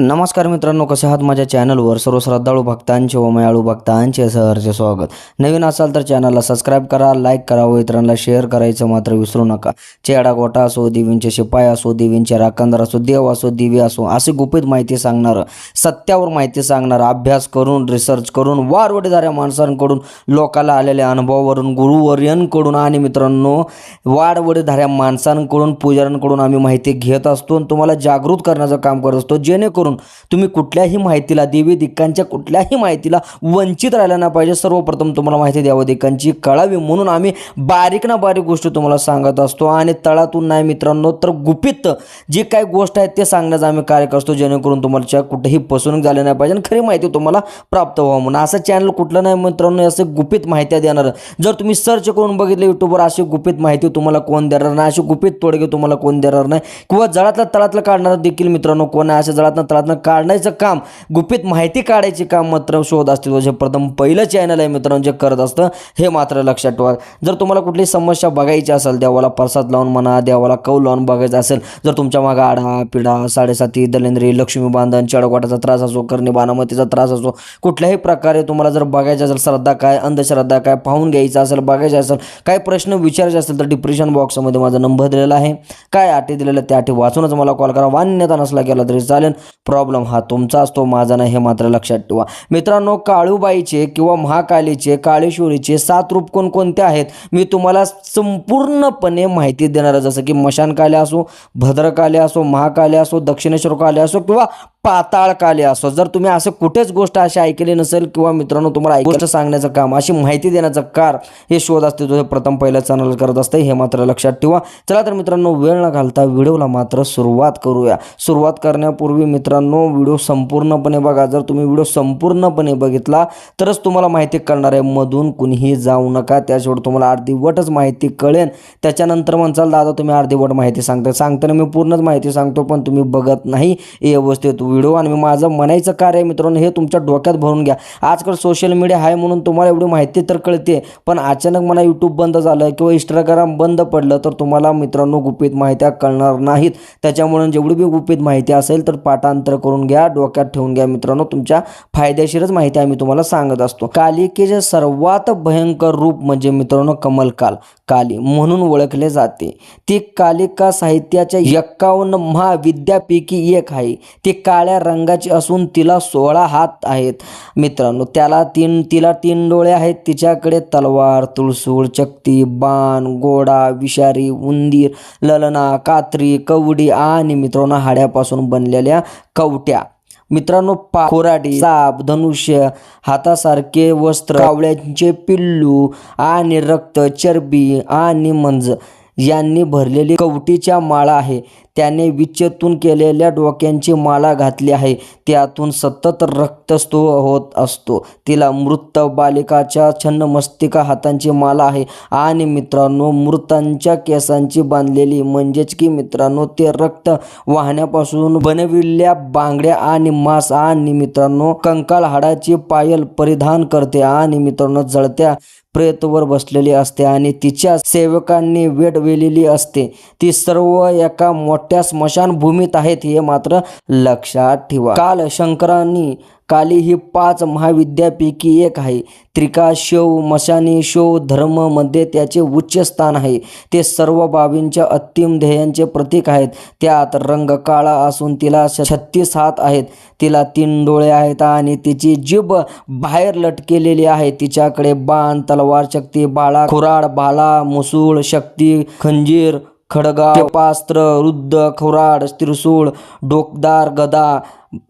नमस्कार मित्रांनो कसे आहात माझ्या चॅनलवर? सर्व श्रद्धाळू भक्तांचे व मयाळू भक्तांचे सहर्ष स्वागत. नवीन असाल तर चॅनलला सबस्क्राईब करा लाईक करा व इतरांना शेअर करायचं मात्र विसरू नका. चेडा गोटा असो देवींचे शिपाई असो देवींचे राखणदार असो देव असो दिवे असो असे गुपित माहिती सांगणारं सत्यावर माहिती सांगणारं अभ्यास करून रिसर्च करून वारवडीदाऱ्या माणसांकडून लोकाला आलेल्या अनुभवावरून गुरुवर्यांकडून आणि मित्रांनो वाडवडीधाऱ्या माणसांकडून पुजाऱ्यांकडून आम्ही माहिती घेत असतो आणि तुम्हाला जागृत करण्याचं काम करत असतो. जेणेकरून तुम्ही कुठल्याही माहितीला देवी दिक्कांच्या कुठल्याही माहितीला वंचित राहिला नाही पाहिजे. सर्वप्रथम तुम्हाला माहिती द्यावं दिक्कांची कळावी म्हणून आम्ही बारीक ना बारीक गोष्टी तुम्हाला सांगत असतो. आणि तळातून नाही मित्रांनो तर गुपित जी काही गोष्ट आहे ते सांगण्याचं आम्ही कार्य करतो. जेणेकरून तुम्हाला कुठेही फसवणूक झाली नाही पाहिजे आणि खरी माहिती तुम्हाला प्राप्त व्हावं म्हणून. असं चॅनल कुठलं नाही मित्रांनो असं गुपित माहिती देणार. जर तुम्ही सर्च करून बघितलं युट्यूबवर अशी गुपित माहिती तुम्हाला कोण देणार नाही? अशी गुपित तोडगे तुम्हाला कोण देणार नाही? किंवा जळातलं तळातलं काढणार देखील मित्रांनो कोण आहे? असं जळातलं तळातलं काढण्याचं काम गुपित माहिती काढायचे काम मात्र शोध असतील. जे प्रथम पहिलं चॅनल आहे मित्रांनो जे करत असतं हे मात्र लक्षात ठेवा. जर तुम्हाला कुठली समस्या बघायची असेल देवाला प्रसाद लावून म्हणा देवाला कौ लावून बघायचं असेल जर तुमच्या मागं आढा पिढा साडेसाती दलेंद्री लक्ष्मी बांधन चढगोटाचा त्रास असो करणी बानामतीचा त्रास असो कुठल्याही प्रकारे तुम्हाला जर बघायचं असेल श्रद्धा काय अंधश्रद्धा काय पाहून घ्यायचं असेल बघायचं असेल काही प्रश्न विचारायचे असेल तर डिप्रेशन बॉक्समध्ये माझा नंबर दिलेला आहे. काय अटी दिलेला त्या अटी वाचूनच मला कॉल करा. मान्यता नसला गेला तरी चालेल. प्रॉब्लेम हा तुमचा असतो माझा नाही हे मात्र लक्षात ठेवा. मित्रांनो काळूबाईचे किंवा महाकालीचे काळेश्वरीचे सात रूप कोणकोणते आहेत? मी तुम्हाला संपूर्णपणे माहिती देणार आहे. जसं की मशानकाले असो भद्रकाले असो महाकाले असो दक्षिणेश्वर काले असो किंवा पाताळ काले असो जर तुम्ही असं कुठेच गोष्ट अशी ऐकली नसेल किंवा मित्रांनो तुम्हाला गोष्ट सांगण्याचं काम अशी माहिती देण्याचं कार हे शोध असते तो प्रथम पहिल्या चॅनल करत असते हे मात्र लक्षात ठेवा. चला तर मित्रांनो वेळ न घालता व्हिडिओला मात्र सुरुवात करूया. सुरुवात करण्यापूर्वी मित्रांनो व्हिडिओ संपूर्णपणे बघा. जर तुम्ही व्हिडिओ संपूर्णपणे बघितला तरच तुम्हाला माहिती कळणार आहे मधून कुणीही जाऊ नका. त्याशिवाय तुम्हाला अर्धीवटच माहिती कळेल त्याच्यानंतर म्हणचाल दादा तुम्ही अर्धीवट माहिती सांगता. सांगताना मी पूर्णच माहिती सांगतो पण तुम्ही बघत नाही. हे व्यवस्थित व्हिडिओ आणि मी माझं म्हणायचं कार्य मित्रांनो हे तुमच्या डोक्यात भरून घ्या. आजकाल सोशल मीडिया आहे म्हणून तुम्हाला एवढी माहिती तर कळते पण अचानक मला यूट्यूब बंद झालं किंवा इंस्टाग्राम बंद पडलं तर तुम्हाला मित्रांनो गुपित माहित्या कळणार नाहीत. त्याच्यामुळे जेवढी बी गुपित माहिती असेल तर पाठांतर करून घ्या डोक्यात ठेवून घ्या मित्रांनो. तुमच्या फायदेशीरच माहिती आम्ही तुम्हाला सांगत असतो. कालिकेचे सर्वात भयंकर रूप म्हणजे मित्रांनो कमलकाल. काली म्हणून ओळखले जाते. ती कालिका साहित्याच्या एक्कावन्न महाविद्यापैकी एक आहे. ती का काळ्या रंगाची असून तिला सोळा हात आहेत. मित्रांनो त्याला तीन तिला तीन डोळे आहेत. तिच्याकडे तलवार तुळसूळ चक्ती बाण गोडा विषारी उंदीर ललना कात्री कवडी आणि मित्रांनो हाड्यापासून बनलेल्या कवट्या. मित्रांनो खोराडी साप धनुष्य हातासारखे वस्त्र कावळ्यांचे पिल्लू आणि रक्त चरबी आणि मंज. यांनी भरलेली कवटीच्या माळा आहे. त्याने विच्छेदून केलेल्या डोक्यांची माळा घातली आहे. त्यातून सतत रक्तस्तो होत असतो. तिला मृत बालिकाच्या छन्न मस्तिका हातांची माला आहे. आणि मित्रांनो मृतांच्या केसांची बांधलेली म्हणजेच की मित्रांनो ते रक्त वाहण्यापासून बनविलेल्या बांगड्या आणि मांस आणि मित्रांनो कंकाळ हाडाची पायल परिधान करते आणि मित्रांनो जळत्या प्रेतवर बसलेली असते आणि तिच्या सेवकांनी वेडवेलेली असते. ती सर्व एका मोठ्या स्मशानभूमीत आहेत हे मात्र लक्षात ठेवा. काल शंकरांनी काली ही पाच महाविद्यापैकी एक आहे. त्रिका शव मशानी शव धर्ममध्ये त्याचे उच्च स्थान आहे. ते सर्व बाबींच्या अंतिम ध्येयांचे प्रतीक आहेत. त्यात रंग काळा असून तिला छत्तीस हात आहेत. तिला तीन डोळे आहेत आणि तिची जीभ बाहेर लटकेलेली आहे. तिच्याकडे बाण तलवार शक्ती बाळा खुराड भाला मुसूळ शक्ती खंजीर खडगाव पास्त्र रुद्ध खुराड त्रिसूळ डोकदार गदा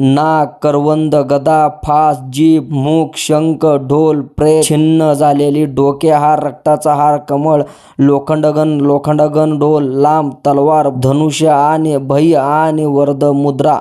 नाक करवंद गदा फास जीभ मूक शंख ढोल प्रे छिन्न झालेली डोके हार रक्ताचा हार कमळ लोखंडगन लोखंडगन ढोल लांब तलवार धनुष्य आणि भय आणि वर्द मुद्रा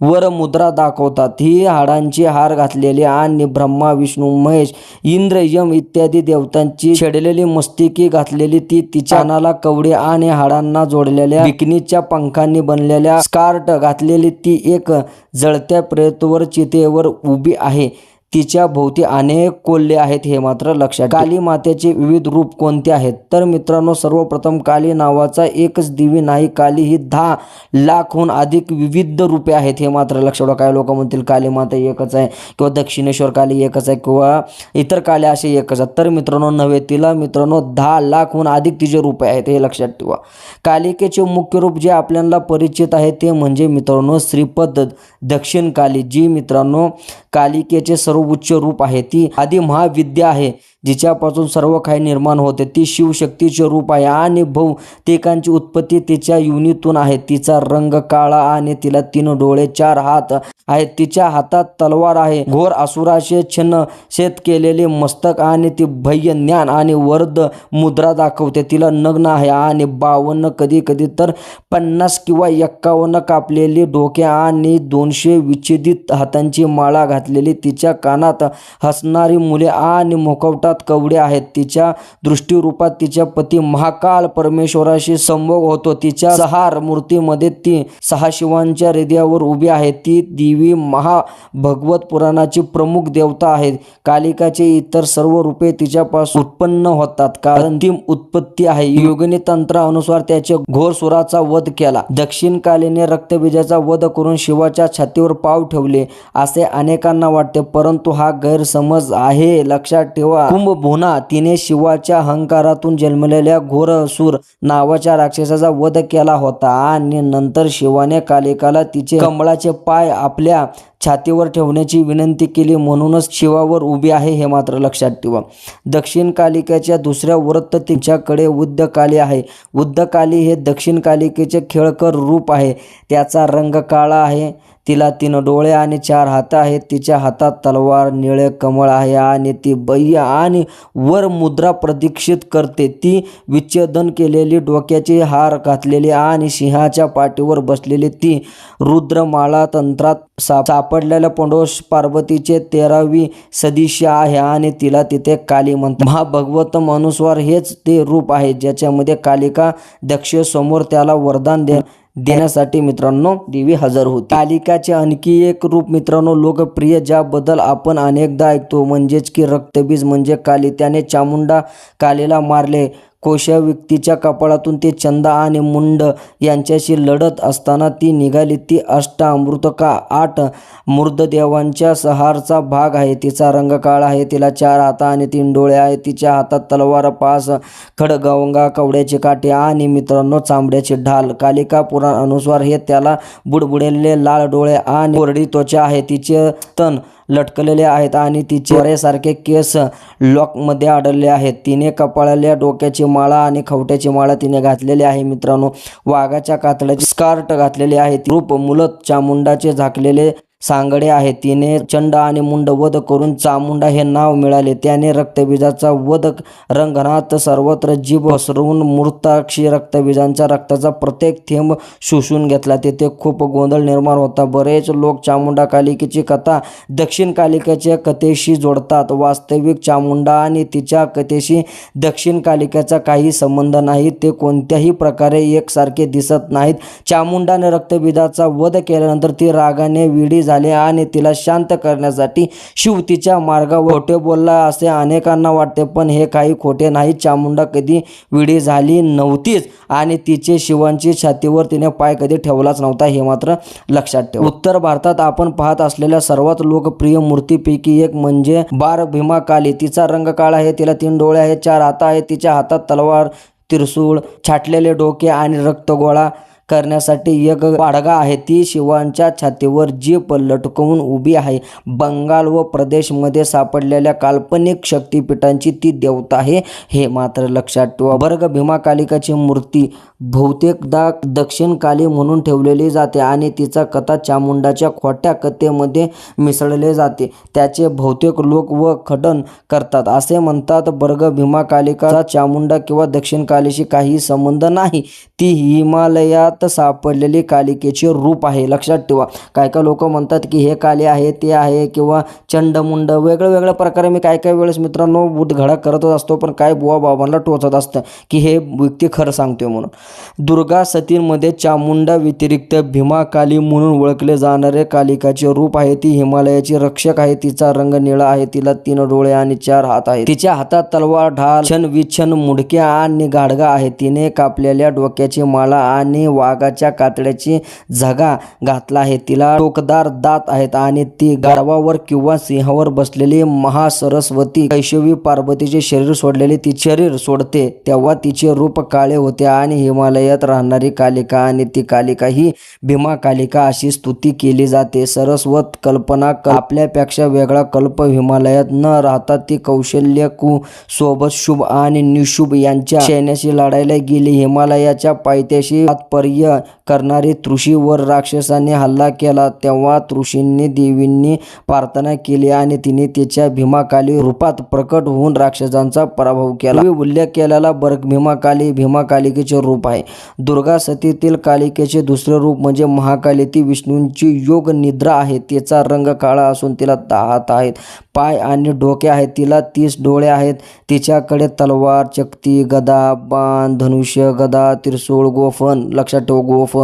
वर मुद्रा दाखवतात. ही हाडांची हार घातलेली आणि ब्रह्मा विष्णू महेश इंद्र यम इत्यादी देवतांची छेडलेली मस्तिकी घातलेली ती तिच्या कानाला कवडे आणि हाडांना जोडलेल्या बिकनीच्या पंखांनी बनलेल्या स्कार्ट घातलेली ती एक जळत्या प्रेतवर चितेवर उभी आहे. तिच्या भोवती अनेक कोल्हे आहेत हे मात्र लक्षात काली मातेचे विविध रूप कोणते आहेत? तर मित्रांनो सर्वप्रथम काली नावाचा एकच दिवी नाही काली ही दहा लाखहून अधिक विविध रूपे आहेत हे मात्र लक्षात ठेवा. काही लोक म्हणतील काली माता एकच आहे किंवा दक्षिणेश्वर काली एकच आहे किंवा इतर काली असे एकच आहेत. तर मित्रांनो नव्हे तिला मित्रांनो दहा लाखहून अधिक तिचे रूपे आहेत हे लक्षात ठेवा. कालिकेचे मुख्य रूप जे आपल्याला परिचित आहे ते म्हणजे मित्रांनो श्रीपद दक्षिण काली जी मित्रांनो कालिकेचे सर्व सर्वोच्च रूप आहे. ती आधी महाविद्या आहे. जिच्यापासून सर्व काही निर्माण होते ती शिवशक्तीचे रूप आहे आणि बहुतेकांची उत्पत्ती तिच्या युनीतून आहे. तिचा रंग काळा आणि तिला तीन डोळे चार हात आहेत. तिच्या हातात तलवार आहे. घोर असुराचे छन्न शेत केलेले मस्तक आणि ती भय्य ज्ञान आणि वर्द मुद्रा दाखवते. तिला नग्न आहे आणि बावन्न कधी कधी तर पन्नास किंवा एक्कावन्न कापलेली डोके आणि दोनशे विच्छेदित हातांची माळा घातलेली तिच्या कानात हसणारी मुले आणि मुखवटा हातात कवडे आहेत. तिच्या दृष्टीरूपात तिच्या पती महाकाल परमेश्वराशी संभोग होतो. तिच्या सहार मूर्तीमध्ये ती सहा शिवांच्या हृदयावर उभी आहे. ती देवी महा भगवत पुराणाची प्रमुख देवता आहे कालिकाचे इतर सर्व रूपे तिच्यापासून उत्पन्न होतात. कारण ती उत्पत्ती आहे. योगिनी तंत्रानुसार त्याचे घोर सुराचा वध केला. दक्षिण कालीने रक्तबीजाचा वध करून शिवाच्या छातीवर पाव ठेवले. असे अनेकांना वाटते परंतु हा गैरसमज आहे. लक्षात ठेवा. कुंभभुना तिने शिवाच्या अहंकारातून जन्मलेल्या घोरसूर नावाच्या राक्षसाचा वध केला होता आणि नंतर शिवाने कालिकाला तिचे कमळाचे पाय आपल्या छातीवर ठेवण्याची विनंती केली. म्हणूनच शिवावर उभी आहे हे मात्र लक्षात ठेवा. दक्षिण कालिकेच्या दुसऱ्या व्रत तिच्याकडे उद्ध काली आहे. उद्ध काली हे दक्षिण कालिकेचे खेळकर रूप आहे. त्याचा रंग काळा आहे. तिला तीन डोळे आणि चार हात आहेत. तिच्या हातात तलवार निळे कमळ आहे आणि ती बय्य आणि वर मुद्रा प्रदीक्षित करते. ती विच्छेदन केलेली डोक्याची हार घातलेली आणि सिंहाच्या पाठीवर बसलेली ती रुद्रमाळा तंत्रात सा सापडलेल्या पंडोष पार्वतीचे तेरावी सदिश्य आहे आणि तिला तिथे काली म्हणतात. महाभगवतम अनुस्वार हेच ते रूप आहे ज्याच्यामध्ये कालिका दक्ष समोर त्याला वरदान दे देण्यासाठी मित्रांनो देवी हजर होती. कालिकाचे आणखी एक रूप मित्रांनो लोकप्रिय ज्याबद्दल आपण अनेकदा ऐकतो म्हणजेच की रक्तबीज म्हणजे काली. त्याने चामुंडा कालीला मारले. कोशा व्यक्तीच्या कपाळातून ते चंदा आणि मुंड यांच्याशी लढत असताना ती निघाली. ती अष्ट अमृतका आठ मृतदेवांच्या सहारचा भाग आहे. तिचा रंग काळा आहे. तिला चार हात आणि तीन डोळे आहे तिच्या हातात तलवार पास खडगवंगा कवड्याचे काटे आणि मित्रांनो चांबड्याचे ढाल. कालिका पुराण अनुसार हे त्याला बुडबुडलेले लाल डोळे आणि कोरडी त्वचा आहे. तिचे तण लटकलेले आहेत आणि तिचे सारखे केस लॉकमध्ये आढळले आहेत. तिने कपाळाल्या डोक्याची माळा आणि खवट्याची माळा तिने घातलेली आहे. मित्रांनो वाघाच्या कातड्याची स्कार्ट घातलेली आहे. रूप मुलत चामुंडाचे झाकलेले सांगडे आहे. तिने चंड आणि मुंड वध करून चामुंडा हे नाव मिळाले. त्याने रक्तबीजाचा वध रंगणात सर्वत्र जीभ पसरवून मूर्ताक्षी रक्तबीजांच्या रक्ताचा प्रत्येक थेंब शोषून घेतला. तेथे खूप गोंधळ निर्माण होता. बरेच लोक चामुंडा कालिकेची कथा दक्षिण कालिकेच्या कथेशी जोडतात. वास्तविक चामुंडा आणि तिच्या कथेशी दक्षिण कालिकेचा काही संबंध नाही. ते कोणत्याही प्रकारे एकसारखे दिसत नाहीत. चामुंडाने रक्तबीजाचा वध केल्यानंतर ती रागाने विडी झाले आणि तिला शांत करण्यासाठी शिव तिच्या मार्गावर खोटे बोलला असे अनेकांना वाटते पण हे काही खोटे नाही. चामुंडा कधी विडी झाली नव्हतीच आणि तिचे शिवांची छातीवर तिने पाय कधी ठेवलाच नव्हता हे मात्र लक्षात ठेव. उत्तर भारतात आपण पाहत असलेल्या सर्वात लोकप्रिय मूर्तीपैकी एक म्हणजे बार भीमा काली. तिचा रंग काळा आहे तिला तीन डोळे आहेत चार हात आहेत तिच्या हातात तलवार तिरसूळ छाटलेले डोके आणि रक्तगोळा करण्यासाठी एक पाडगा आहे. ती शिवांच्या छातीवर जीप लटकवून उभी आहे. बंगाल व प्रदेशमध्ये सापडलेल्या काल्पनिक शक्तिपीठांची ती देवता आहे. हे मात्र लक्षात ठेवा. भर्ग भीमाकालिकाची मूर्ती बहुतेकदा दक्षिण काली म्हणून ठेवलेली जाते आणि तिचा कथा चामुंडाच्या खोट्या कथेमध्ये मिसळले जाते. त्याचे बहुतेक लोक व खडन करतात. असे म्हणतात बर्ग भीमाकालिका चामुंडा किंवा दक्षिण कालीशी काही संबंध नाही. ती हिमालयात हिमालयात सापडलेली कालिकेचे रूप आहे. लक्षात ठेवा. काय काय लोक म्हणतात की हे काले आहे ते आहे किंवा चंडमुंड वेगळ्या वेगळ्या प्रकारे मी काय काय वेळेस मित्रांनो बुटघडा करतच असतो पण काय बुवा बाबांना टोचत असतं की हे व्यक्ती खरं सांगतोय म्हणून. दुर्गा सतींमध्ये चामुंडा व्यतिरिक्त भीमा काली म्हणून ओळखले जाणारे कालिकाचे रूप आहे. ती हिमालयाची रक्षक आहे. तिचा रंग निळा आहे. तिला तीन डोळे आणि चार हात आहेत. तिच्या हातात तलवार ढाल छन विछन मुडक्या आणि गाडगा आहे. तिने कापलेल्या डोक्याची माळा आणि वा वाघाच्या कातड्याची झगा घातला आहे. तिला टोकदार दात आहेत आणि ती गाढवावर किंवा सिंहावर बसलेली महासरस्वती कैशवी पार्वतीचे शरीर सोडलेले ती शरीर सोडते. तेव्हा तिचे रूप काळे होते आणि हिमालयात राहणारी कालिका आणि ती कालिका ही भीमा कालिका अशी स्तुती केली जाते. सरस्वत कल्पना आपल्यापेक्षा वेगळा कल्प हिमालयात न राहता ती कौशल्य कु सोबत शुभ आणि निशुभ यांच्या सैन्याशी लढायला गेली. हिमालयाच्या पायथ्याशी तात्पर्य நிறைய करणारी तृषीवर राक्षसाने हल्ला केला. तेव्हा तृषींनी देवींनी प्रार्थना केली आणि तिने तिच्या भीमाकाली रूपात प्रकट होऊन राक्षसांचा पराभव केला. उल्लेख केलेला बर्ग भीमाकाली भीमाकालिकेचे रूप आहे. दुर्गा सतीतील कालिकेचे दुसरे रूप म्हणजे महाकाली. ती विष्णूंची योग निद्रा आहे. तिचा रंग काळा असून तिला दहा हात आहेत पाय आणि डोके आहेत. तिला तीस डोळे आहेत. तिच्याकडे तलवार चक्ती गदा बाण धनुष्य गदा त्रिशूळ गोफन लक्षात ठेव गोफन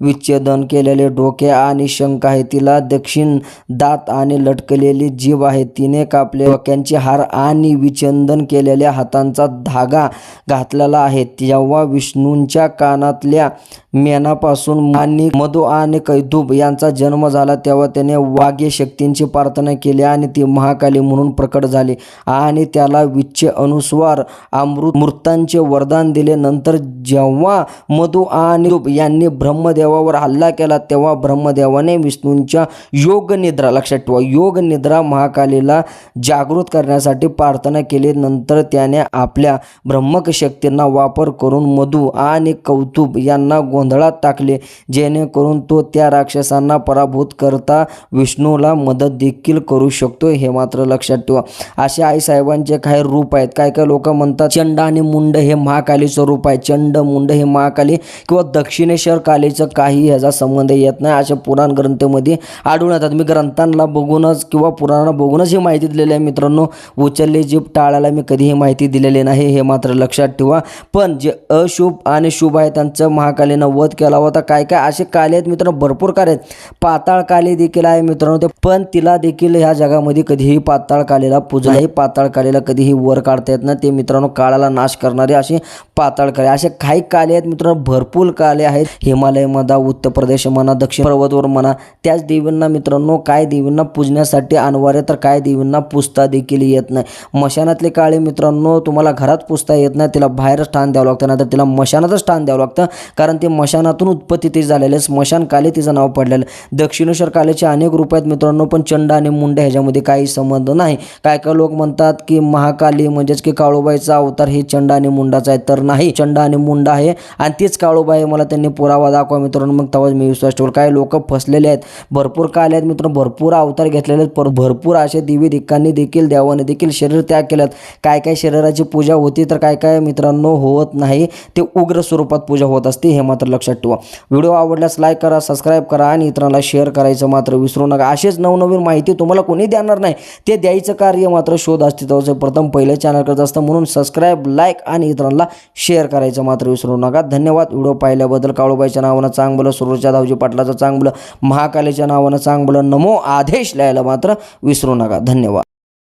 विच्छेदन केलेले डोके आणि शंख आहे. तिला दक्षिण दात आणि लटकलेली जीभ आहे. तिने कापले डोक्यांचे हार आणि विच्छेदन केलेल्या हातांचा धागा घातलेला आहे. जेव्हा विष्णूंच्या कानातल्या मेनापासून आणि मधु आणि कैदूब यांचा जन्म झाला. तेव्हा त्याने वाघ्य शक्तींची प्रार्थना केली आणि ती महाकाली म्हणून प्रकट झाली आणि त्याला विच्छ अनुस्वार अमृत मृतांचे वरदान दिले. नंतर जेव्हा मधु आणि यांनी त्यांनी ब्रह्मदेवावर हल्ला केला तेव्हा ब्रह्मदेवाने विष्णूंच्या योग निद्रा लक्षात ठेवा योग निद्रा महाकालीला जागृत करण्यासाठी प्रार्थना केली. नंतर त्याने आपल्या ब्रह्मक शक्तींना वापर करून मधू आणि कौतुब यांना गोंधळात टाकले जेणेकरून तो त्या राक्षसांना पराभूत करता विष्णूला मदत देखील करू शकतो हे मात्र लक्षात ठेवा. असे आईसाहेबांचे काही रूप आहेत. काय काय लोक म्हणतात चंड आणि मुंड हे महाकालीचं रूप आहे. चंड मुंड हे महाकाली किंवा दक्षिणे दक्षिणेश्वर कालेचं काही ह्याचा संबंध येत नाही. अशा पुराण ग्रंथामध्ये आढळून येतात. मी ग्रंथांना बघूनच किंवा पुराणांना बघूनच ही माहिती दिलेली आहे. मित्रांनो उचलले जीप टाळायला मी कधीही माहिती दिलेली नाही. हे मात्र लक्षात ठेवा. पण जे अशुभ आणि शुभ आहे त्यांचं महाकालीनं वध केला होता. काय काय असे काले आहेत मित्रांनो? भरपूर काले आहेत. पाताळ काली देखील आहे मित्रांनो ते. पण तिला देखील ह्या जगामध्ये कधीही पाताळ कालीला पूजा ही पाताळ कालीला कधीही वर काढता येत नाही. ते मित्रांनो काळाला नाश करणारे असे पाताळ काले. असे काही काले आहेत मित्रांनो भरपूर काले आहेत. हिमालय म्हणा उत्तर प्रदेश म्हणा दक्षिण पर्वतवर म्हणा त्याच देवींना मित्रांनो काय देवींना पूजण्यासाठी अनिवार्य तर काय देवींना पुजता देखील येत नाही. मशानातले काळे मित्रांनो तुम्हाला घरात पुजता येत नाही तिला बाहेर स्थान द्यावं लागतं नाहीतर तिला मशानातच स्थान द्यावं लागतं कारण ते मशानातून उत्पत्ती ते झालेले स्मशान काले तिचं नाव पडलेलं दक्षिणेश्वर कालेचे अनेक रूप आहेत मित्रांनो पण चंड आणि मुंडे ह्याच्यामध्ये काही संबंध नाही. काय काय लोक म्हणतात की महाकाली म्हणजेच की काळूबाईचा अवतार हे चंड आणि मुंडाचा आहे तर नाही. चंड आणि मुंडा आहे आणि तीच काळूबाई मला त्यांनी पुरावा दाखवा मित्रांनो. मग तेव्हाच मी विश्वास ठेवला काही लोक फसलेले आहेत. भरपूर काले आहेत मित्रांनो? भरपूर अवतार घेतलेले आहेत. पर भरपूर असे देवी दिक्कांनी देखील देवाने देखील शरीर त्याग केल्यात काय काय शरीराची पूजा होती तर काय काय मित्रांनो होत नाही ते उग्र स्वरूपात पूजा होत असते हे मात्र लक्षात ठेवा. व्हिडिओ आवडल्यास लाईक करा सबस्क्राईब करा आणि इतरांना शेअर करायचं मात्र विसरू नका. असेच नवनवीन माहिती तुम्हाला कोणी देणार नाही. ते द्यायचं कार्य मात्र शोध अस्तित्वाचं प्रथम पहिलं चॅनल करत असतं. म्हणून सबस्क्राईब लाईक आणि इतरांना शेअर करायचं मात्र विसरू नका. धन्यवाद. व्हिडिओ पाहिल्याबद्दल काळूबाईच्या नावानं चांगलं सुरूच्या धावजी पाटलाचं चांगलं महाकालीच्या नावानं चांगलं नमो आदेश लिहायला मात्र विसरू नका. धन्यवाद.